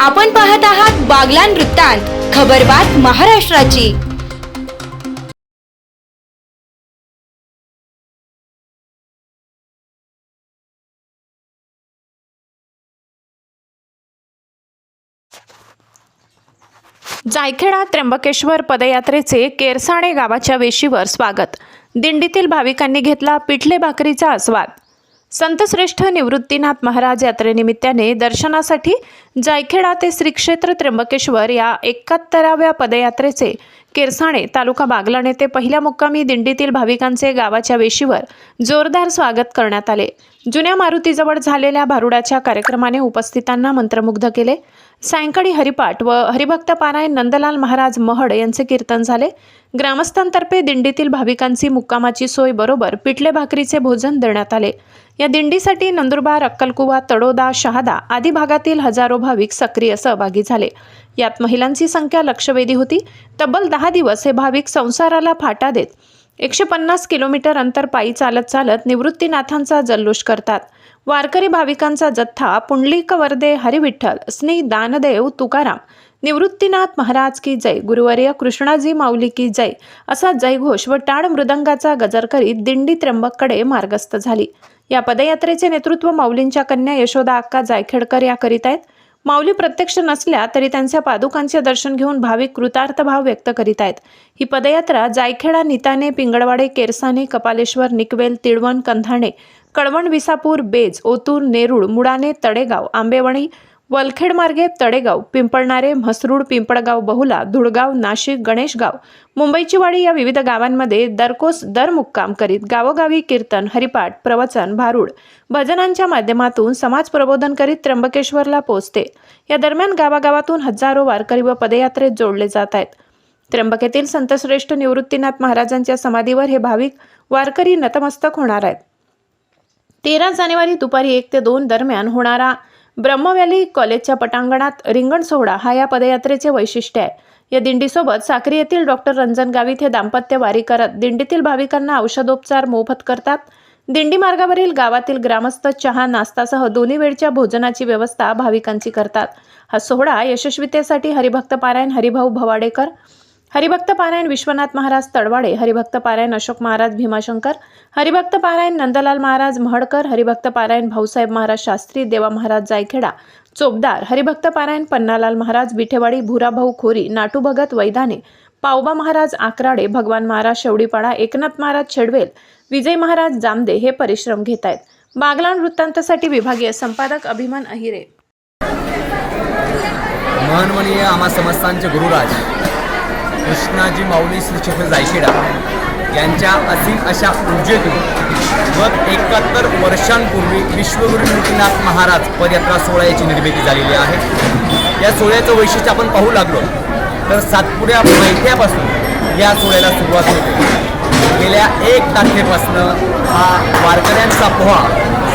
आपण पाहत आहात बागलान वृत्तांत खबरबात महाराष्ट्राची. जायखेडा त्र्यंबकेश्वर पदयात्रेचे केरसाणे गावाच्या वेशीवर स्वागत. दिंडीतील भाविकांनी घेतला पिठले भाकरीचा आस्वाद. संतश्रेष्ठ निवृत्तीनाथ महाराज यात्रेनिमित्ताने दर्शनासाठी जायखेडा ते श्री क्षेत्र त्र्यंबकेश्वर या एकाहत्तराव्या पदयात्रेचे केरसाणे तालुका बागलाणे ते पहिल्या मुक्कामी दिंडीतील भाविकांचे गावाच्या वेशीवर जोरदार स्वागत करण्यात आले. जुन्या मारुतीजवळ झालेल्या भारुडाच्या कार्यक्रमाने उपस्थितांना मंत्रमुग्ध केले. सायंकाळी हरिपाठ व हरिभक्त पारायण नंदलाल महाराज महड यांचे कीर्तन झाले. ग्रामस्थांतर्फे दिंडीतील भाविकांची मुक्कामाची सोय बरोबर पिठले भाकरीचे भोजन देण्यात आले. या दिंडीसाठी नंदुरबार अक्कलकुवा तडोदा शहादा आदी भागातील हजारो भाविक सक्रिय सहभागी झाले. यात महिलांची संख्या लक्षवेधी होती. तब्बल दहा दिवस हे भाविक संसाराला फाटा देत एकशे पन्नास किलोमीटर अंतर पायी चालत चालत निवृत्तीनाथांचा जल्लोष करतात. वारकरी भाविकांचा जथ्था पुंडलिक वर्दे हरिविठ्ठल स्नेह दानदेव तुकाराम निवृत्तीनाथ महाराज की जय गुरुवर्य कृष्णाजी माऊली की जय असा जयघोष व टाळ मृदंगाचा गजर करीत दिंडी त्र्यंबककडे मार्गस्थ झाली. या पदयात्रेचे नेतृत्व माऊलींच्या कन्या यशोदा अक्का जायखेडकर या करीत आहेत. माऊली प्रत्यक्ष नसल्या तरी त्यांच्या पादुकांचे दर्शन घेऊन भाविक कृतार्थ भाव व्यक्त करीत आहेत. ही पदयात्रा जायखेडा निताने पिंगळवाडे केरसाने कपालेश्वर निकवेल तिळवण कंधाणे कळवण विसापूर बेज ओतूर नेरूळ मुडाने तडेगाव आंबेवणी वलखेड मार्गे तडेगाव पिंपळणारे म्हसरूड पिंपळगाव बहुला धुळगाव नाशिक गणेशगाव मुंबईची वाडी या विविध गावांमध्ये दरकोस दर मुक्काम करीत गावोगावी कीर्तन हरिपाठ प्रवचन भारूड भजनांच्या माध्यमातून समाज प्रबोधन करीत त्र्यंबकेश्वरला पोहोचते. या दरम्यान गावागावातून हजारो वारकरी व पदयात्रेत जोडले जात आहेत. त्र्यंबकेतील संतश्रेष्ठ निवृत्तीनाथ महाराजांच्या समाधीवर हे भाविक वारकरी नतमस्तक होणार आहेत. तेरा जानेवारी दुपारी एक ते दोन दरम्यान होणारा ब्रह्मव्याली कॉलेजच्या पटांगणात रिंगण सोहळा हा या पदयात्रेचे वैशिष्ट्य आहे. या दिंडीसोबत साक्री येथील डॉक्टर रंजन गावित हे दाम्पत्य वारी करत दिंडीतील भाविकांना औषधोपचार मोफत करतात. दिंडी मार्गावरील गावातील ग्रामस्थ चहा नाश्तासह दोन्ही वेळच्या भोजनाची व्यवस्था भाविकांची करतात. हा सोहळा यशस्वीतेसाठी हरिभक्त पारायण हरिभाऊ भवाडेकर हरिभक्त पारायण विश्वनाथ महाराज तडवाडे हरिभक्त पारायण अशोक महाराज भीमाशंकर हरिभक्त पारायण नंदलाल महाराज महडकर हरिभक्त पारायण भाऊसाहेब महाराज शास्त्री देवा महाराज जायखेडा चोपदार हरिभक्त पारायण पन्नालाल महाराज विठेवाडी भुराभाऊ खोरी नाटू भगत वैदाने पावबा महाराज आकराडे भगवान महाराज शेवडीपाडा एकनाथ महाराज छेडवेल विजय महाराज जामदे हे परिश्रम घेत आहेत बागलाण वृत्तांतासाठी विभागीय संपादक अभिमान अहिरे. महनमनीय आम्हा समस्तांचे गुरुराज कृष्णाजी माऊली श्रीक्षेत्र जायखेडा यांच्या असीम अशा ऊर्जेतून व एकाहत्तर वर्षांपूर्वी विश्वगुरु निवृत्तीनाथ महाराज पदयात्रा सोहळ्याची निर्मिती झालेली आहे. या सोहळ्याचं वैशिष्ट्य आपण पाहू लागलो. तर सातपुड्या मैत्यापासून या सोहळ्याला सुरुवात होते. गेल्या एक तारखेपासनं हा वारकऱ्यांचा पोहा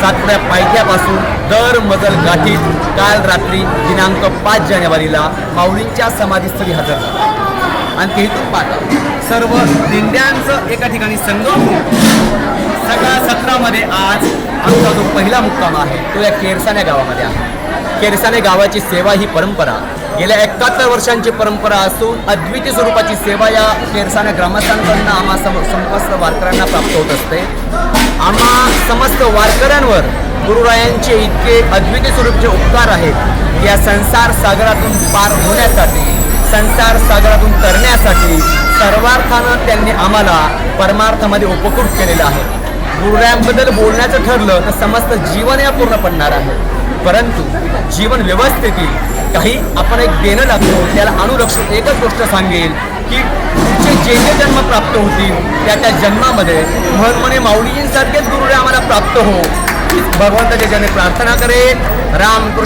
सातपुड्या पायथ्यापासून दर मजल गाठीत काल रात्री दिनांक पाच जानेवारीला माऊलींच्या समाधीस्थळी हजर झाला. आणि तिथून पाहता सर्व दिंड्यांचं एका ठिकाणी संगम. सगळ्या सत्रामध्ये आज आमचा जो पहिला मुक्काम आहे तो या केरसाने गावामध्ये आहे. केरसाने गावाची सेवा ही परंपरा. गेल्या एकाहत्तर वर्षांची परंपरा असून अद्वितीय स्वरूपाची सेवा या केरसाने ग्रामस्थांकडून आम्हा सम समस्त वारकऱ्यांना प्राप्त होत असते. आम्हा समस्त वारकऱ्यांवर गुरुरायांचे इतके अद्वितीय स्वरूपचे उपकार आहेत या संसार सागरातून पार होण्यासाठी संसार सागरातून करण्यासाठी सर्वार्थानं त्यांनी आम्हाला परमार्थामध्ये उपकृत केलेलं आहे. गुरुरायांबद्दल बोलण्याचं ठरलं तर समस्त जीवन या पूर्ण पडणार आहे. परंतु जीवन व्यवस्थेतील काही आपण एक देणं लागतो त्याला अनुलक्षित एकच गोष्ट सांगेल की तुमचे जे जे जन्म प्राप्त होतील त्या त्या जन्मामध्ये महत्वाने माऊलीजींसारखेच गुरुरे आम्हाला प्राप्त हो. भगवंताच्या ज्याने प्रार्थना करेल रामकृष्ण